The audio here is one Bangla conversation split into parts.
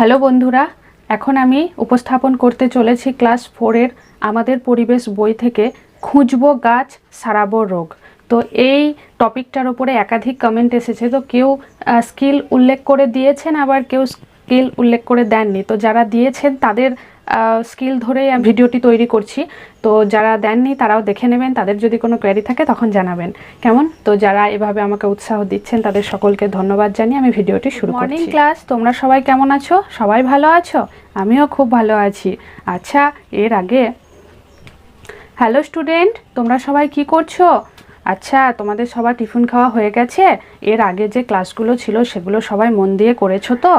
হ্যালো বন্ধুরা, এখন আমি উপস্থাপন করতে চলেছি ক্লাস ফোরের আমাদের পরিবেশ বই থেকে খুঁজব গাছ, সারাব রোগ। তো এই টপিকটার ওপরে একাধিক কমেন্ট এসেছে, তো কেউ স্কিল উল্লেখ করে দিয়েছেন, আবার কেউ স্কিল উল্লেখ করে দেননি। তো যারা দিয়েছেন তাদের স্কিল ধরেই আমি ভিডিওটি তৈরি করছি। তো যারা দেননি তারাও দেখে নেবেন। তাদের যদি কোনো কোয়ারি থাকে তখন জানাবেন। কেমন? তো যারা এভাবে আমাকে উৎসাহ দিচ্ছেন তাদের সকলকে ধন্যবাদ জানিয়ে আমি ভিডিওটি শুরু মর্নিং ক্লাস তোমরা সবাই কেমন আছো? সবাই ভালো আছো? আমিও খুব ভালো আছি। আচ্ছা এর আগে হ্যালো স্টুডেন্ট তোমরা সবাই কি করছ? আচ্ছা তোমাদের সবার টিফিন খাওয়া হয়ে গেছে। এর আগে যে ক্লাসগুলো ছিল সেগুলো সবাই মন দিয়ে করেছ তো?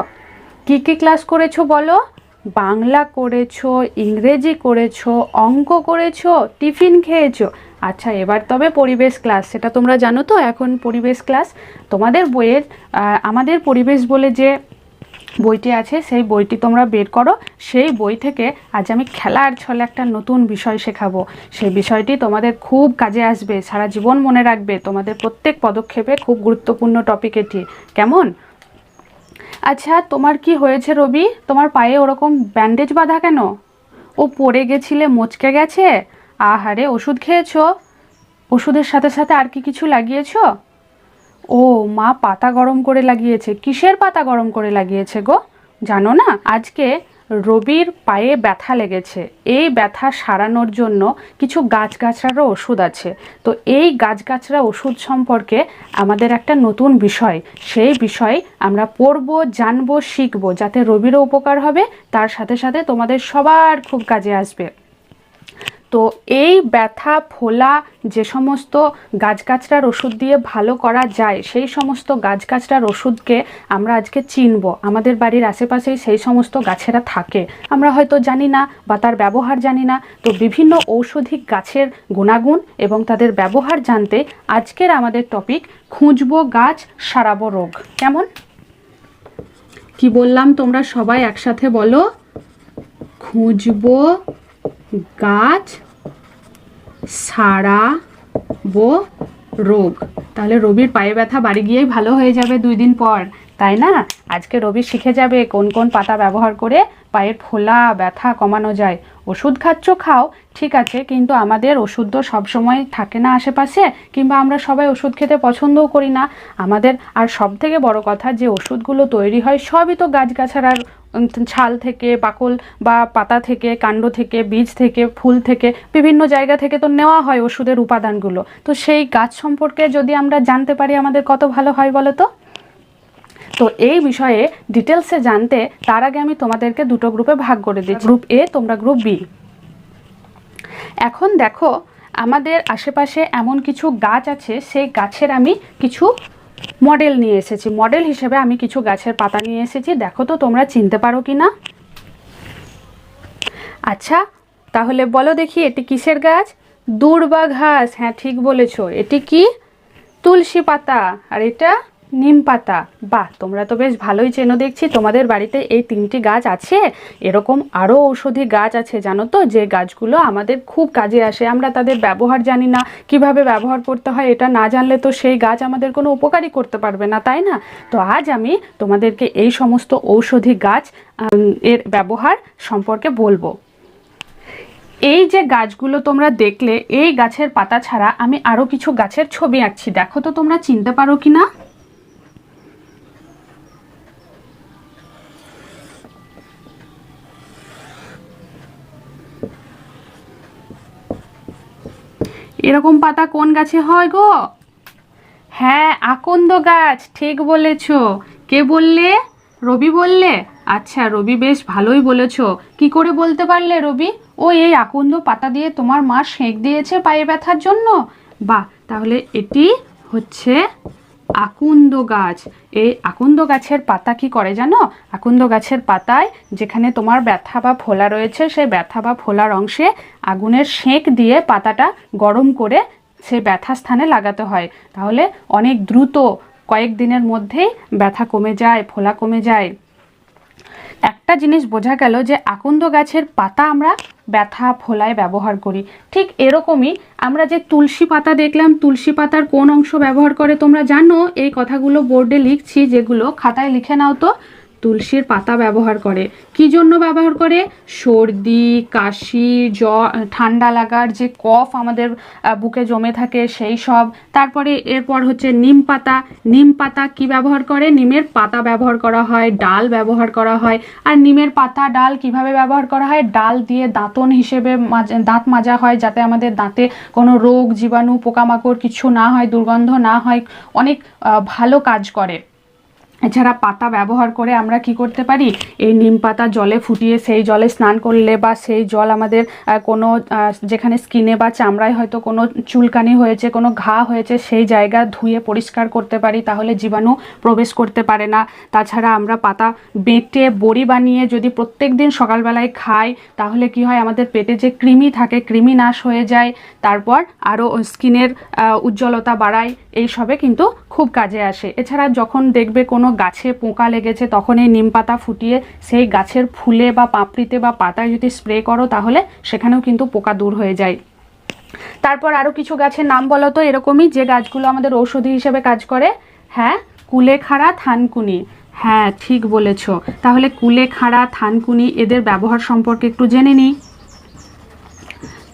কি কি ক্লাস করেছ বলো? বাংলা করেছ, ইংরেজি করেছ, অঙ্ক করেছ, টিফিন খেয়েছো? আচ্ছা এবার তবে পরিবেশ ক্লাস সেটা তোমরা জানো তো, এখন পরিবেশ ক্লাস তোমাদের বইয়ের আমাদের পরিবেশ বলে যে বইটি আছে, সেই বইটি তোমরা বের করো। সেই বই থেকে আজ আমি খেলার ছলে একটা নতুন বিষয় শেখাবো। সেই বিষয়টি তোমাদের খুব কাজে আসবে, সারা জীবন মনে রাখবে। তোমাদের প্রত্যেক পদক্ষেপে খুব গুরুত্বপূর্ণ টপিক এটি। কেমন? আচ্ছা তোমার কি হয়েছে রবি? তোমার পায়ে ওরকম ব্যান্ডেজ বাঁধা কেন? ও পড়ে গেছিলে, মচকে গেছে? আহারে, ওষুধ খেয়েছো? ওষুধের সাথে সাথে আর কি কিছু লাগিয়েছো? ও মা, পাতা গরম করে লাগিয়েছে। কিসের পাতা গরম করে লাগিয়েছে গো? জানো না, আজকে রবির পায়ে ব্যথা লেগেছে। এই ব্যথা সারানোর জন্য কিছু গাছগাছড়ারও ওষুধ আছে। তো এই গাছগাছড়া ওষুধ সম্পর্কে আমাদের একটা নতুন বিষয়। সেই বিষয় আমরা পড়ব, জানব, শিখব, যাতে রবিরও উপকার হবে, তার সাথে সাথে তোমাদের সবার খুব কাজে আসবে। তো এই ব্যথা, ফোলা, যে সমস্ত গাছগাছড়ার ওষুধ দিয়ে ভালো করা যায়, সেই সমস্ত গাছগাছড়ার ওষুধকে আমরা আজকে চিনব। আমাদের বাড়ির আশেপাশেই সেই সমস্ত গাছেরা থাকে। আমরা হয়তো জানি না বা তার ব্যবহার জানি না। তো বিভিন্ন ঔষধি গাছের গুণাগুণ এবং তাদের ব্যবহার জানতে আজকের আমাদের টপিক খুঁজবো গাছ, সারাবো রোগ। কেমন? কি বললাম তোমরা সবাই একসাথে বলো? খুঁজবো গাছ সারা বো রোগ। তাহলে রবির পায়ে ব্যথা বাড়ি গিয়েই ভালো হয়ে যাবে দুই দিন পর, তাই না? আজকে রবি শিখে যাবে কোন কোন পাতা ব্যবহার করে পায়ের ফোলা ব্যথা কমানো যায়। ওষুধ খাচ্ছ, খাও, ঠিক আছে, কিন্তু আমাদের ওষুধ তো সবসময় থাকে না আশেপাশে, কিংবা আমরা সবাই ওষুধ খেতে পছন্দও করি না। আমাদের আর সব থেকে বড় কথা যে ওষুধগুলো তৈরি হয়, সবই তো গাছগাছাড়ার ছাল থেকে, বাকল বা পাতা থেকে, কাণ্ড থেকে, বীজ থেকে, ফুল থেকে, বিভিন্ন জায়গা থেকে তো নেওয়া হয় ওষুধের উপাদানগুলো। তো সেই গাছ সম্পর্কে যদি আমরা জানতে পারি আমাদের কত ভালো হয় বলো তো? তো এই বিষয়ে ডিটেলসে জানতে তার আগে আমি তোমাদেরকে দুটো গ্রুপে ভাগ করে দিচ্ছি। গ্রুপ এ, তোমরা গ্রুপ বি। এখন দেখো, আমাদের আশেপাশে এমন কিছু গাছ আছে, সেই গাছের আমি কিছু মডেল নিয়ে এসেছি। মডেল হিসেবে আমি কিছু গাছের পাতা নিয়ে এসেছি। দেখো তো, তোমরা চিনতে পারো কি না আচ্ছা তাহলে বলো দেখি, এটি কিসের গাছ? দূর বা ঘাস। হ্যাঁ ঠিক বলেছ। এটি কি? তুলসী পাতা। আর এটা? নিম পাতা। বাহ, তোমরা তো বেশ ভালোই চেনো দেখছি। তোমাদের বাড়িতে এই তিনটি গাছ আছে? এরকম আরও ঔষধি গাছ আছে, জানো তো? যে গাছগুলো আমাদের খুব কাজে আসে। আমরা তাদের ব্যবহার জানি না। কীভাবে ব্যবহার করতে হয় এটা না জানলে তো সেই গাছ আমাদের কোনো উপকারই করতে পারবে না, তাই না? তো আজ আমি তোমাদেরকে এই সমস্ত ঔষধি গাছ এর ব্যবহার সম্পর্কে বলব। এই যে গাছগুলো তোমরা দেখলে, এই গাছের পাতা ছাড়া আমি আরও কিছু গাছের ছবি আঁকছি। দেখো তো তোমরা, চিনতে পারো কি না এরকম পাতা কোন গাছে হয় গো? হ্যাঁ আকন্দ গাছ, ঠিক বলেছ। কে বললে? রবি বললে? আচ্ছা রবি বেশ ভালোই বলেছ। কি করে বলতে পারলে রবি? ও এই আকন্দ পাতা দিয়ে তোমার মা সেঁক দিয়েছে পায়ে ব্যথার জন্য। বা তাহলে এটি হচ্ছে আকুন্দ গাছ। এই আকুন্দ গাছের পাতা কি করে জানো? আকুন্দ গাছের পাতায় যেখানে তোমার ব্যথা বা ফোলা রয়েছে, সেই ব্যথা বা ফোলার অংশে আগুনের সেঁক দিয়ে পাতাটা গরম করে সে ব্যথা স্থানে লাগাতে হয়। তাহলে অনেক দ্রুত কয়েক দিনের মধ্যেই ব্যথা কমে যায়, ফোলা কমে যায়। একটা জিনিস বোঝা গেল যে আকন্দ গাছের পাতা আমরা ব্যথা, ফোলায় ব্যবহার করি। ঠিক এরকমই আমরা যে তুলসী পাতা দেখলাম, তুলসী পাতার কোন অংশ ব্যবহার করে তোমরা জানো? এই কথাগুলো বোর্ডে লিখছি, যেগুলো খাতায় লিখে নাও তো। তুলসীর পাতা ব্যবহার করে। কি জন্য ব্যবহার করে? সর্দি, কাশি জ ঠান্ডা লাগার যে কফ আমাদের বুকে জমে থাকে সেই সব। তারপরে এরপর হচ্ছে নিম পাতা। নিম পাতা কি ব্যবহার করে? নিমের পাতা ব্যবহার করা হয়, ডাল ব্যবহার করা হয়। আর নিমের পাতা, ডাল কীভাবে ব্যবহার করা হয়? ডাল দিয়ে দাঁতন হিসেবে দাঁত মাজা হয় যাতে আমাদের দাঁতে কোনো রোগ, জীবাণু, পোকামাকড় কিছু না হয়, দুর্গন্ধ না হয়, অনেক ভালো কাজ করে। এছাড়া পাতা ব্যবহার করে আমরা কি করতে পারি? এই নিম পাতা জলে ফুটিয়ে সেই জলে স্নান করলে বা সেই জল আমাদের কোনো যেখানে স্কিনে বা চামড়ায় হয়তো কোনো চুলকানি হয়েছে, কোনো ঘা হয়েছে, সেই জায়গা ধুয়ে পরিষ্কার করতে পারি, তাহলে জীবাণু প্রবেশ করতে পারে না। তাছাড়া আমরা পাতা বেটে বড়ি বানিয়ে যদি প্রত্যেক দিন সকালবেলায় খাই, তাহলে কি হয়, আমাদের পেটে যে কৃমি থাকে, কৃমি নাশ হয়ে যায়। তারপর আরও স্কিনের উজ্জ্বলতা বাড়ায়। এইসবে কিন্তু খুব কাজে আসে। এছাড়া যখন দেখবে কোনো গাছে পোকা লেগেছে তখন এই নিম পাতা ফুটিয়ে সেই গাছের ফুলে বা পাপড়িতে বা পাতায় যদি স্প্রে করো, তাহলে সেখানেও কিন্তু পোকা দূর হয়ে যায়। তারপর আরও কিছু গাছের নাম বলো তো, এরকমই যে গাছগুলো আমাদের ঔষধি হিসেবে কাজ করে। হ্যাঁ কুলেখাড়া থানকুনি। হ্যাঁ ঠিক বলেছ। তাহলে কুলেখাড়া থানকুনি এদের ব্যবহার সম্পর্কে একটু জেনে নিই।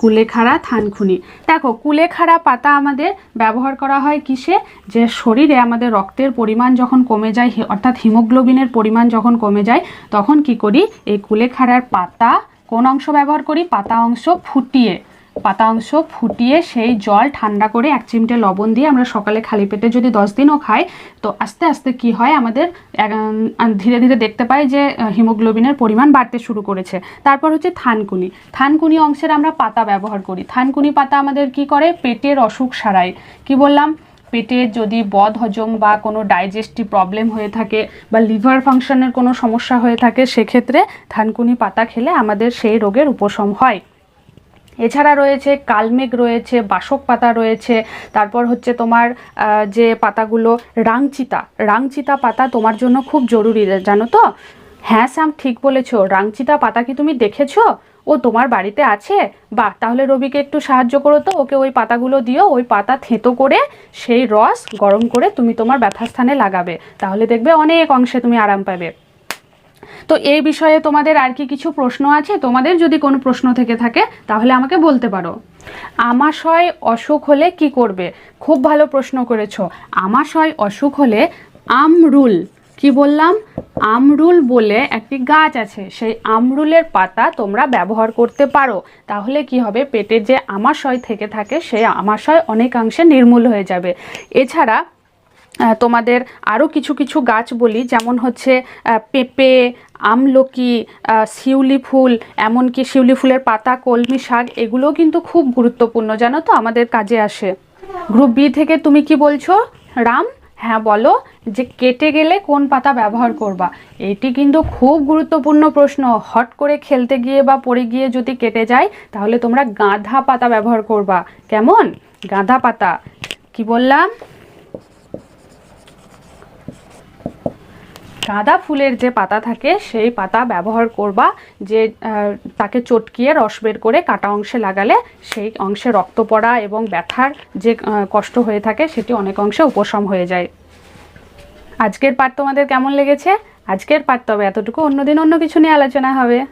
কুলেখাড়া থানখুনি। দেখো, কুলেখাড়া পাতা আমাদের ব্যবহার করা হয় কিসে? যে শরীরে আমাদের রক্তের পরিমাণ যখন কমে যায় অর্থাৎ হিমোগ্লোবিনের পরিমাণ যখন কমে যায়, তখন কি করি? এই কুলেখাড়ার পাতা কোন অংশ ব্যবহার করি? পাতা অংশ ফুটিয়ে পাতা অংশ ফুটিয়ে সেই জল ঠান্ডা করে এক চিমটে লবণ দিয়ে আমরা সকালে খালি পেটে যদি দশ দিনও খাই, তো আস্তে আস্তে কি হয় আমাদের ধীরে ধীরে দেখতে পাই যে হিমোগ্লোবিনের পরিমাণ বাড়তে শুরু করেছে। তারপর হচ্ছে থানকুনি। থানকুনি অংশের আমরা পাতা ব্যবহার করি। থানকুনি পাতা আমাদের কি করে? পেটের অসুখ সারায়। কি বললাম? পেটের যদি বদ হজম বা কোনো ডাইজেস্টিভ প্রবলেম হয়ে থাকে বা লিভার ফাংশনের কোনো সমস্যা হয়ে থাকে, সেক্ষেত্রে থানকুনি পাতা খেলে আমাদের সেই রোগের উপশম হয়। এছাড়া রয়েছে কালমেঘ রয়েছে, বাসক পাতা রয়েছে, তারপর হচ্ছে তোমার যে পাতাগুলো, রাংচিতা। রাংচিতা পাতা তোমার জন্য খুব জরুরি, জানো তো? হ্যাঁ স্যাম, ঠিক বলেছ। রাংচিতা পাতা কি তুমি দেখেছ? ও তোমার বাড়িতে আছে? বা তাহলে রবিকে একটু সাহায্য করো তো। ওকে ওই পাতাগুলো দিও। ওই পাতা থেঁতো করে সেই রস গরম করে তুমি তোমার ব্যথাস্থানে লাগাবে। তাহলে দেখবে অনেক অংশে তুমি আরাম পাবে। তো এই বিষয়ে তোমাদের আর কি কিছু প্রশ্ন আছে? তোমাদের যদি কোনো প্রশ্ন থেকে থাকে, তাহলে আমাকে বলতে পারো। আমাশয় অসুখ হলে কি করবে? খুব ভালো প্রশ্ন করেছ। আমাশয় অসুখ হলে আমরুল, কি বললাম? আমরুল বলে একটি গাছ আছে। সেই আমরুলের পাতা তোমরা ব্যবহার করতে পারো। তাহলে কি হবে? পেটের যে আমাশয় থেকে থাকে, সেই আমাশয় অনেকাংশে নির্মূল হয়ে যাবে। এছাড়া তোমাদের আরও কিছু কিছু গাছ বলি, যেমন হচ্ছে পেঁপে, আমলকি শিউলি ফুল, এমনকি শিউলি ফুলের পাতা, কলমি শাক, এগুলোও কিন্তু খুব গুরুত্বপূর্ণ, জানো তো, আমাদের কাজে আসে। গ্রুপ বি থেকে তুমি কি বলছো? রাম? হ্যাঁ বলো, যে কেটে গেলে কোন পাতা ব্যবহার করবা? এটি কিন্তু খুব গুরুত্বপূর্ণ প্রশ্ন। হট করে খেলতে গিয়ে বা পড়ে গিয়ে যদি কেটে যায়, তাহলে তোমরা গাঁধা পাতা ব্যবহার করবা। কেমন? গাঁধা পাতা। কি বললাম? গাঁদা ফুলের যে পাতা থাকে, সেই পাতা ব্যবহার করবা, যে তাকে চটকিয়ে রস বের করে কাটা অংশে লাগালে সেই অংশে রক্ত পড়া এবং ব্যথার যে কষ্ট হয়ে থাকে, সেটি অনেক অংশে উপশম হয়ে যায়। আজকের পাঠ তোমাদের কেমন লেগেছে? আজকের পাঠ তবে এতটুকু। অন্যদিন অন্য কিছু নিয়ে আলোচনা হবে।